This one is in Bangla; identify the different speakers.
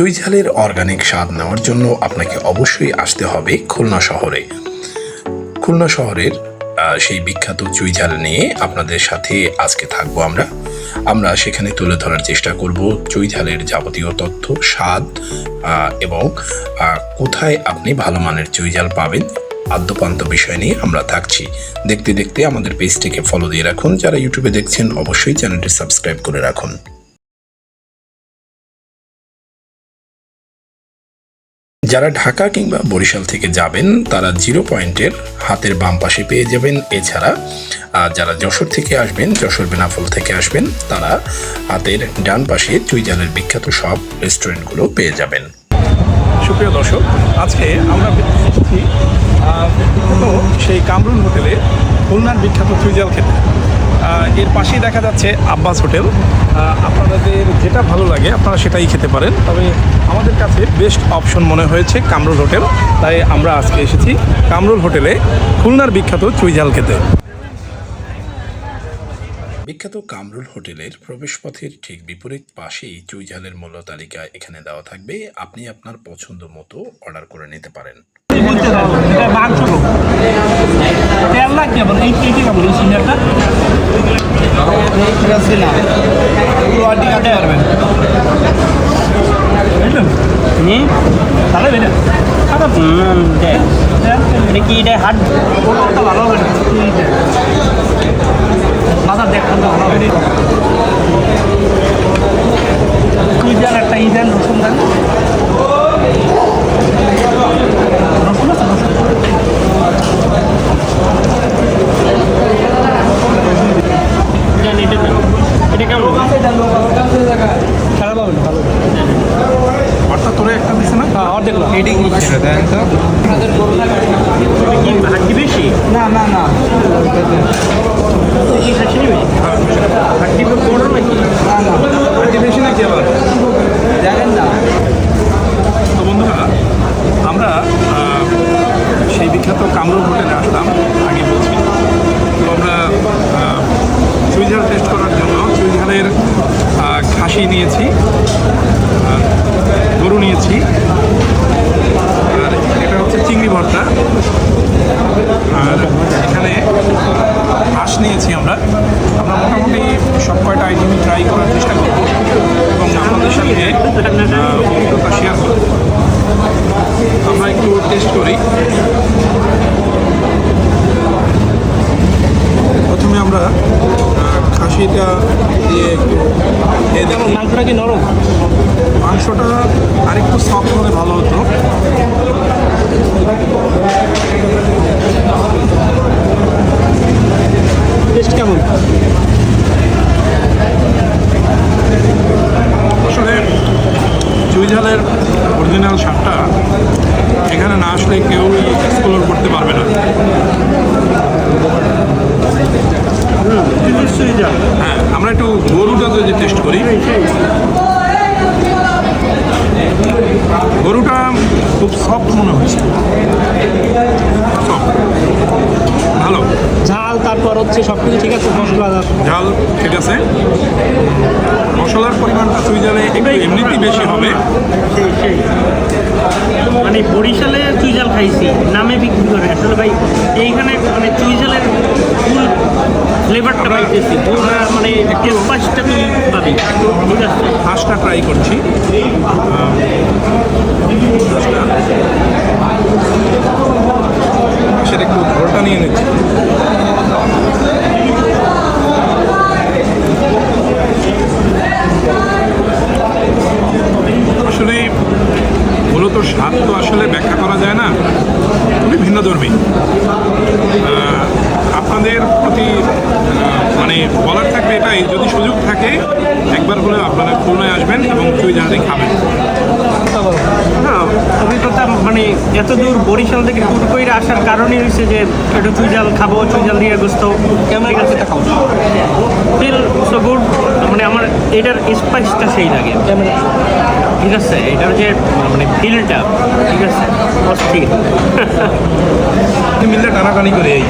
Speaker 1: চুইঝালের অর্গানিক স্বাদ নেওয়ার জন্য আপনাকে অবশ্যই আসতে হবে খুলনা শহরে। খুলনা শহরের সেই বিখ্যাত চুইঝাল নিয়ে আপনাদের সাথে আজকে থাকব আমরা। আমরা সেখানে তুলে ধরার চেষ্টা করব চুইঝালের যাবতীয় তথ্য, স্বাদ এবং কোথায় আপনি ভালো মানের চুইঝাল পাবেন। আদ্যপান্ত বিষয় নিয়ে আমরা থাকছি। দেখতে দেখতে আমাদের পেজটিকে ফলো দিয়ে রাখুন। যারা ইউটিউবে দেখছেন, অবশ্যই চ্যানেলটি সাবস্ক্রাইব করে রাখুন। যারা ঢাকা কিংবা বরিশাল থেকে যাবেন, তারা জিরো পয়েন্টের হাতের বাম পাশে পেয়ে যাবেন। এছাড়া যারা যশোর থেকে আসবেন, যশোর বেনাফল থেকে আসবেন, তারা হাতের ডান পাশে চুইজালের বিখ্যাত সব রেস্টুরেন্টগুলো পেয়ে যাবেন।
Speaker 2: সুপ্রিয় দর্শক, আজকে আমরা সেই কামরুল হোটেলে খুলনার বিখ্যাত চুইজাল খেতে। এর পাশেই দেখা যাচ্ছে আব্বাস হোটেল। আপনাদের যেটা ভালো লাগে, আপনারা সেটাই খেতে পারেন। তবে আমাদের কাছে বেস্ট অপশন মনে হয়েছে কামরুল হোটেল। তাই আমরা আজকে এসেছি কামরুল হোটেলে, খুলনার বিখ্যাত চুইঝাল খেতে।
Speaker 1: বিখ্যাত কামরুল হোটেলের প্রবেশপথের ঠিক বিপরীত পাশেই চুইঝালের মূল্য তালিকা এখানে দেওয়া থাকবে। আপনি আপনার পছন্দ মতো অর্ডার করে নিতে পারেন।
Speaker 3: তেল লাগবে বলে এই কেটে কেমন এই সিঙ্গারটা কোয়ালিটি পারবেন তাহলে বেটা এটা কি এটা হাট ভালো হবে মাথা দেখতে ভালো হবে তুই যার একটা ইদেন রসুন দেন রসুন আছে রসুন এটা কেমন খারাপ হবে না ভালো
Speaker 2: অর্থাৎ তোরা একটা দিছে না
Speaker 3: হ্যাঁ অর্ধেক লাখ
Speaker 4: এটি দেন তো
Speaker 3: বেশি?
Speaker 4: না না না। জানেন না।
Speaker 2: তো বন্ধুরা আমরা সেই বিখ্যাত কামরুল হোটেলে আসলাম আগে বলছি। তো আমরা চুইঝাল টেস্ট করার জন্য চুইঝালের খাসি নিয়েছি গরু নিয়েছি। চিংড়ি ভর্তা। আর এখানে হাঁস নিয়েছি আমরা। আমরা মোটামুটি সব কয়টা আইটেমই ট্রাই করার চেষ্টা করব। এবং আপনাদের সঙ্গে অভিজ্ঞতা শেয়ার করব। আমরা একটু টেস্ট করি। প্রথমে আমরা খাসিটা দিয়ে একটু
Speaker 3: মাংসটা কি নরম?
Speaker 2: মাংসটা আরেকটু সফট হলে ভালো হতো। চুইঝালের অরিজিনাল স্বাদটা এখানে না আসলে কেউই এক্সপ্লোর করতে পারবে না। হ্যাঁ আমরা একটু গরুটা যদি টেস্ট করি। গরুটা খুব সফট মনে হয়েছে। ভালো।
Speaker 3: ঝাল তারপর হচ্ছে সব কিছু ঠিক আছে? মশলা
Speaker 2: ঝাল ঠিক আছে। মশলার পরিমাণটা চুইঝালে একটু এমনিতেই বেশি হবে।
Speaker 3: মানে বরিশালে চুইজাল খাইছি নামে বিক্রি করে। আসলে ভাই এইখানে মানে চুইজালের ফুল ফ্লেভারটা পাইতেছি। মানে স্পাইসটা তুই পাবি।
Speaker 2: হাঁসটা ট্রাই করছি আহ, হাঁসটা হাঁসের একটু ঝোলটা নিয়ে নিচ্ছি আসলে মূলত স্বাদ তো আসলে ব্যাখ্যা করা যায় না খুবই ভিন্ন ধর্মী আপনাদের প্রতি আহ, মানে বলার থাকবে এটাই যদি সুযোগ থাকে একবার হলে আপনারা খুলনায় আসবেন জাহাজে খাবেন
Speaker 3: না অভিজ্ঞতা মানে এত দূর বরিশাল থেকে টুর করে আসার কারণই হয়েছে যে একটু চুইজাল খাব চুইজাল দিয়ে গোস্ত। কেমন গেছে ফিল সো গুড মানে আমার এটার স্পাইসটা সেই লাগে। ঠিক আছে এটার যে মানে ফিলটা ঠিক আছে অস্থির।
Speaker 2: মিললে টানাটানি করে এই।